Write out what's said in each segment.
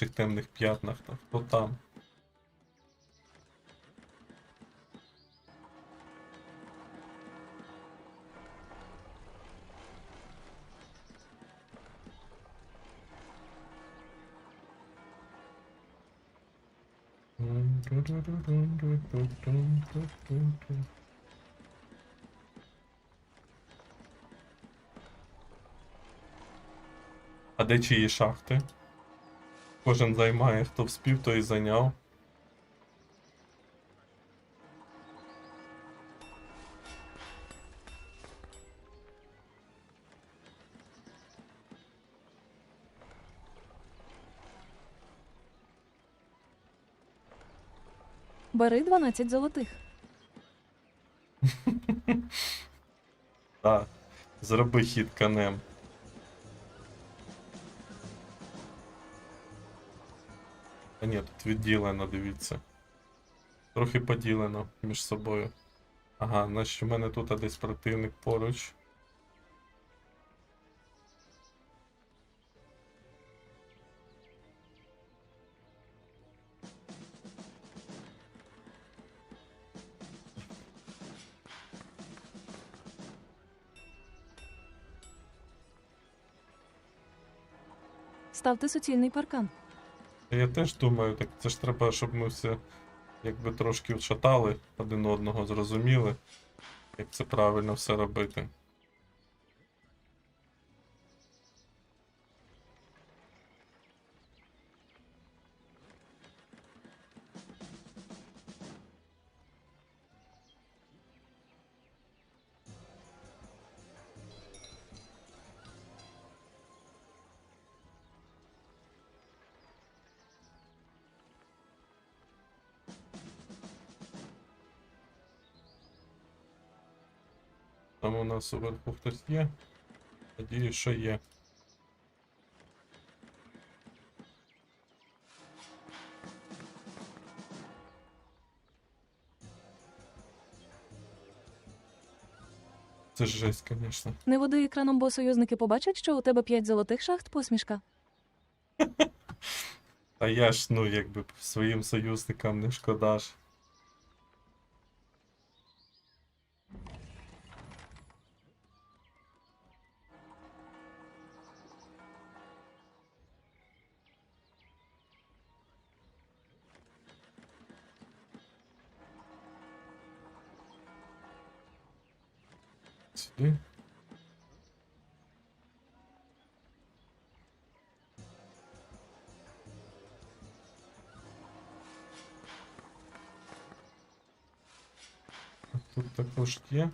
цих темних п'ятнах, та хто там. А де чиї шахти? Кожен займає, хто вспів, той і зайняв. Бери 12 золотих. Так. Зроби хід конем. Відділено, дивіться. Трохи поділено між собою. Ага, значить у мене тут десь противник поруч. Ставте суцільний паркан. Я теж думаю, так це ж треба, щоб ми все якби трошки вшатали один одного, зрозуміли, як це правильно все робити. Там у нас уверху хтось є. Надіюсь, що є. Це жесть, звісно. Не води екраном, бо союзники побачать, що у тебе 5 золотих шахт посмішка. А я ж, ну, якби своїм союзникам не шкода ж. Сюди. Тут також є.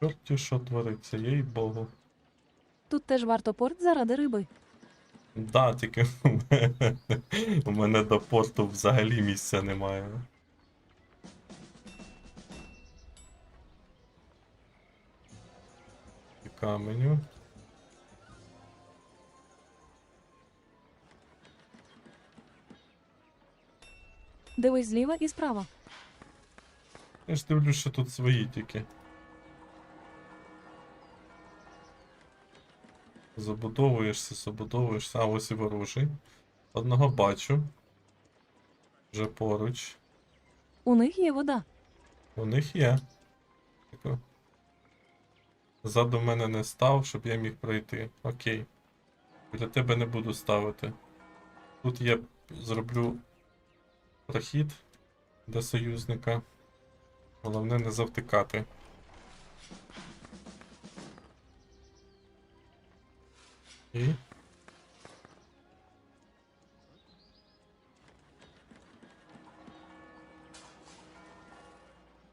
Чорті що твориться, їй богу. Тут теж варто порт заради риби. Да, тільки у мене, у мене до порту взагалі місця немає. І Каменю. Дивись зліва і справа. Я ж дивлюсь, що тут свої тільки. Забудовуєшся, забудовуєшся. А ось і ворожий. Одного бачу. Вже поруч. У них є вода. У них є. Ззаду мене не став, щоб я міг пройти. Окей. Для тебе не буду ставити. Тут я зроблю прохід до союзника. Головне не завтикати. І.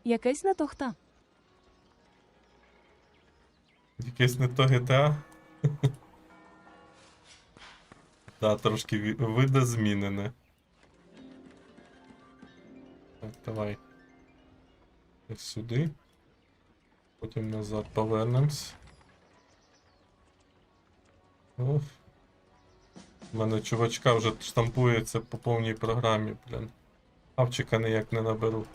Якесь не тохта. Якесь не то GTA. Да, трошки ві- видозмінене. Так, давай. Сюди. Потім назад повернемось. Оф. У мене чувачка вже штампується по повній програмі, блін. Авчика ніяк не наберу.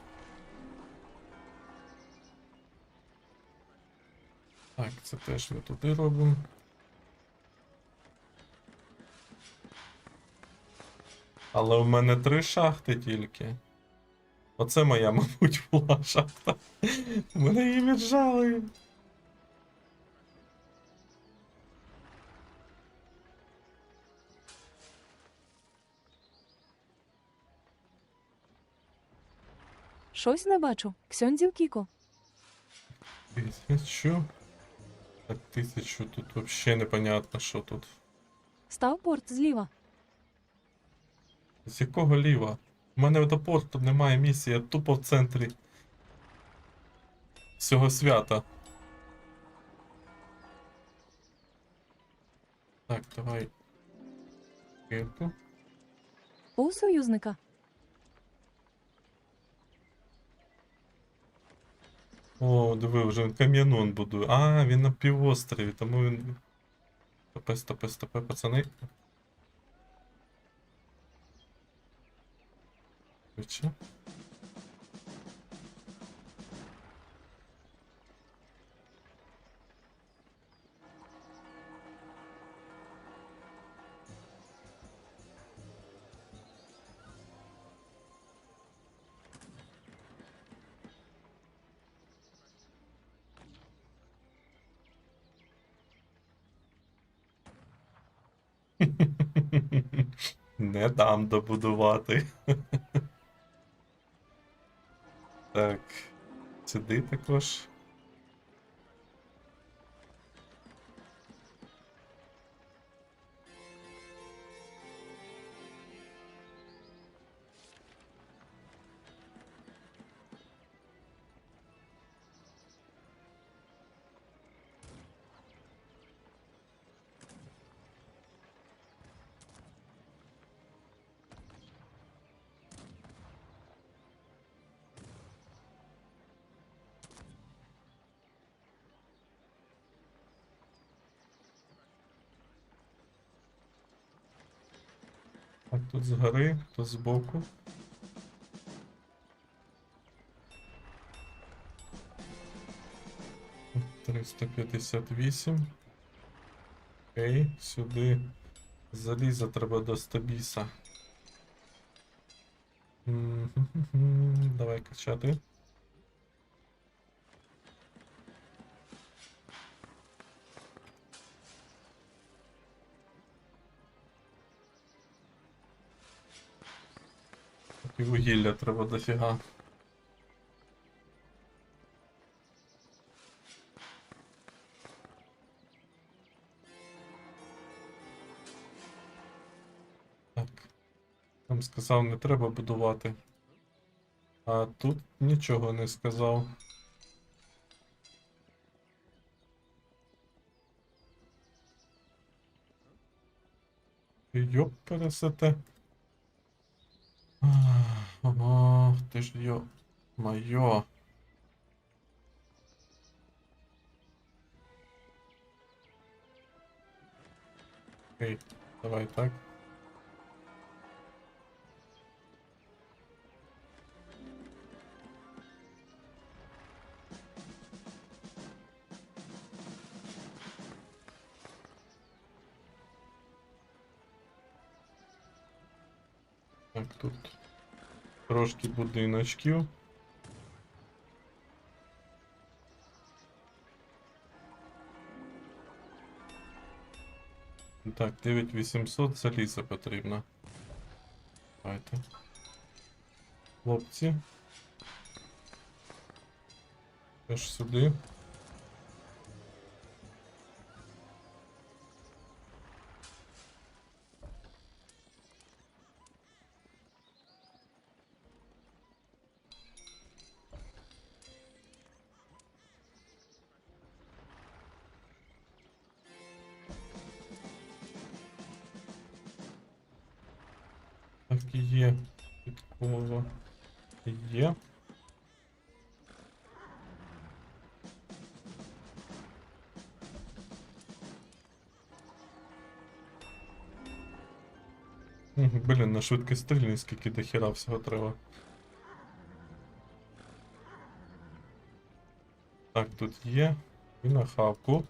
Так, це теж ми туди робимо. Але в мене три шахти тільки. Оце моя, мабуть, була шахта. Мене її віджали. Щось не бачу. Ксьондзів Кіко. Тисячу. Так, тисячу тут взагалі непонятно, що тут. Став порт зліва. З якого ліва? У мене до порту немає місії, я тупо в центрі всього свята. Так, давай. Кирку. У союзника. О, диви, вже він кам'янон будує. А, він на півострові, тому він. Стопе, стопе, стопе, пацани. Швидше. Не дам добудувати. Так. Сюди також. Так, тут з гори, тут збоку. Триста п'ятдесят вісім. Окей, сюди заліза треба до стабіса. Давай качати. І вугілля треба дофіга. Так. Там сказав, не треба будувати. А тут нічого не сказав. Йоп, пересете. Ох, ты ж ё... Моё. Окей, давай так. Так, тут трошки будиночків. Так, 9800 заліза потрібно. Давайте. Хлопці. Теж сюди. Підтримки є. Підкова є. Блін, на швидкий стрільний скільки до хіра всього треба. Так, тут є. І на хавку.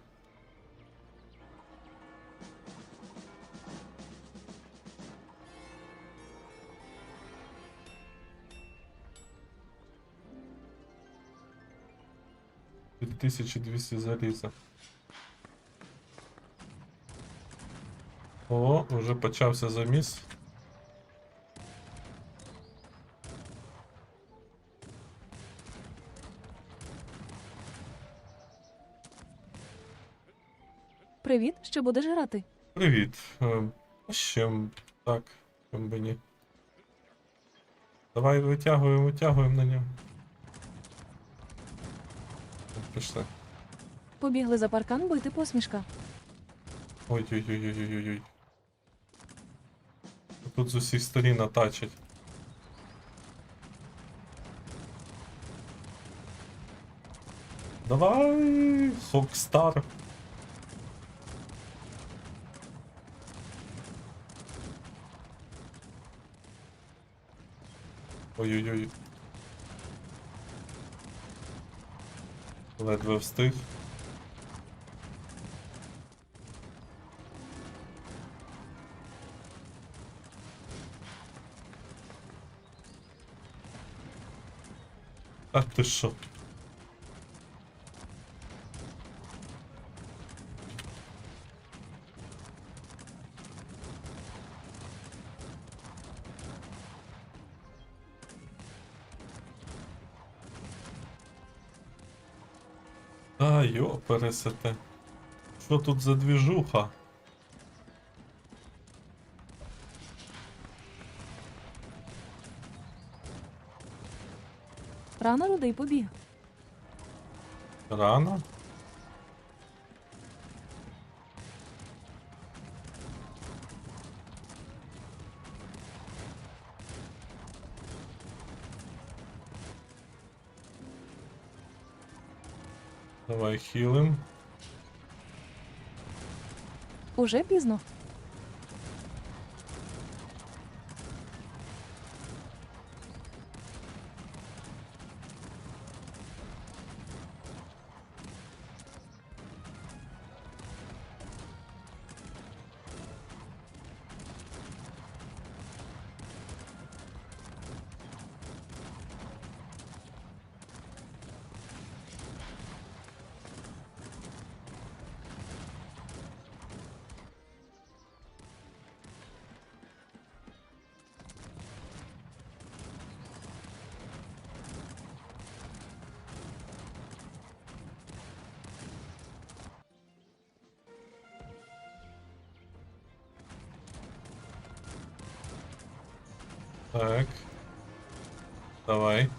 1200 заліза. О, уже почався заміс. Привіт, що будеш грати? Привіт. Е, з чим? Так, чим би ні. Давай витягуємо, витягуємо на нього. Пішли. Побігли за паркан, бо йти посмішка. Ой-ой-ой-ой-ой-ой. Тут з усіх сторін атачать. Давай! Хокстар! Ой-ой-ой. Ледве встиг. А ти що? А, йо, пересете. Що тут за двіжуха? Рано рудий побіг. Рано? Давай хілим. Уже пізно. Так. Давай.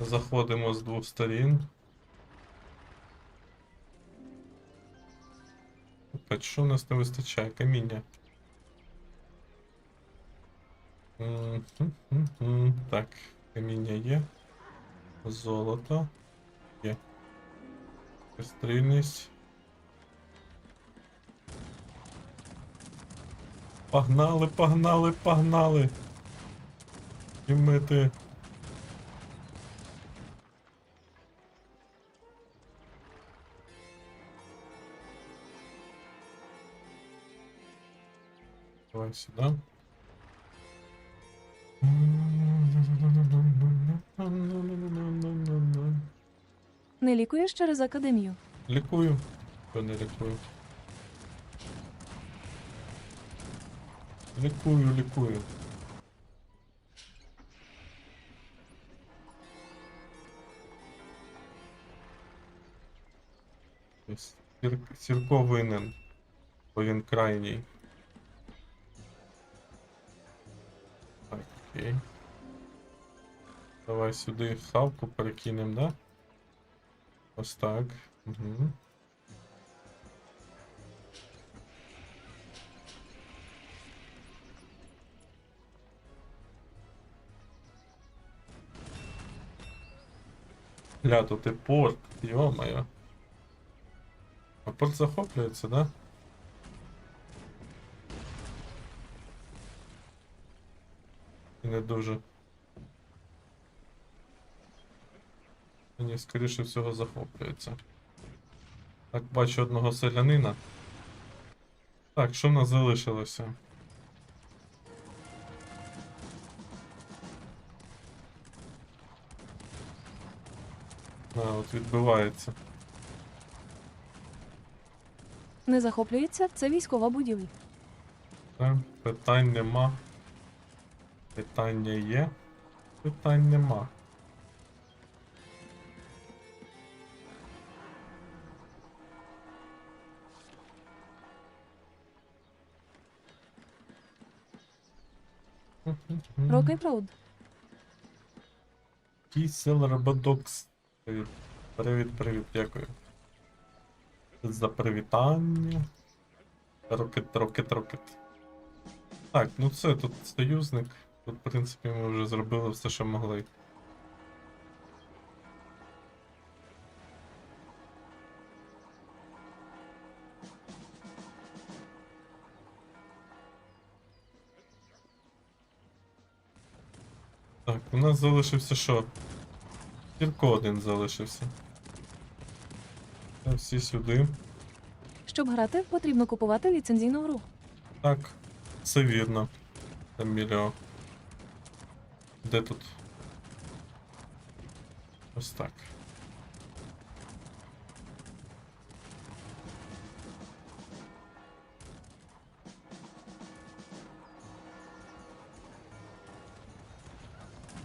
Заходимо з двох сторін. Опять, що у нас не вистачає? Каміння. Так, каміння є. Золото. Є. Стрільність. Погнали, погнали, погнали. І ми ти. Давай сюда. Не лікуєш через академію. Лікую. Що не лікую? Лікую, лікую. Сірко винен, бо він крайній. Окей. Давай сюди хавку перекинемо, да? Ось так. Угу. Ля, тут і порт, -мо. А порт захоплюється, да? Не дуже. Мені скоріше всього захоплюється. Так, бачу одного селянина. Так, що в нас залишилося? А, от відбивається. Не захоплюється, це військова будівля. Так, питань нема. Питання є. Питань нема. Рокей Роуд. Кісел Рободокс. Привіт. Привіт, привіт, дякую. За привітання. Рокет, рокет, рокет. Так, ну це тут союзник. Тут, в принципі, ми вже зробили все, що могли. Так, у нас залишився що? Тільки один залишився. Та Всі сюди. Щоб грати, потрібно купувати ліцензійну гру. Так, це вірно. Еміліо. Де тут? Ось так.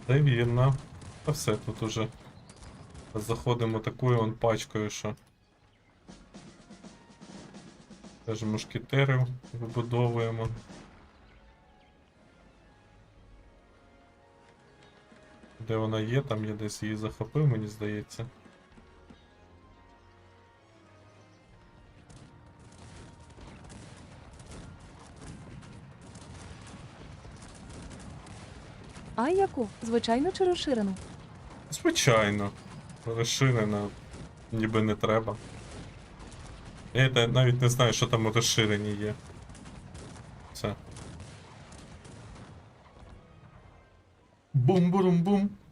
Це вірно. Та все тут уже. Заходимо такою он пачкою, що. Теж мушкетерів вибудовуємо. Де вона є, там я десь її захопив, мені здається. А яку? Звичайну чи розширену? Звичайно. Розширена ніби не треба. Я навіть не знаю, що там у розширенні є. Все. Бум-бурум-бум.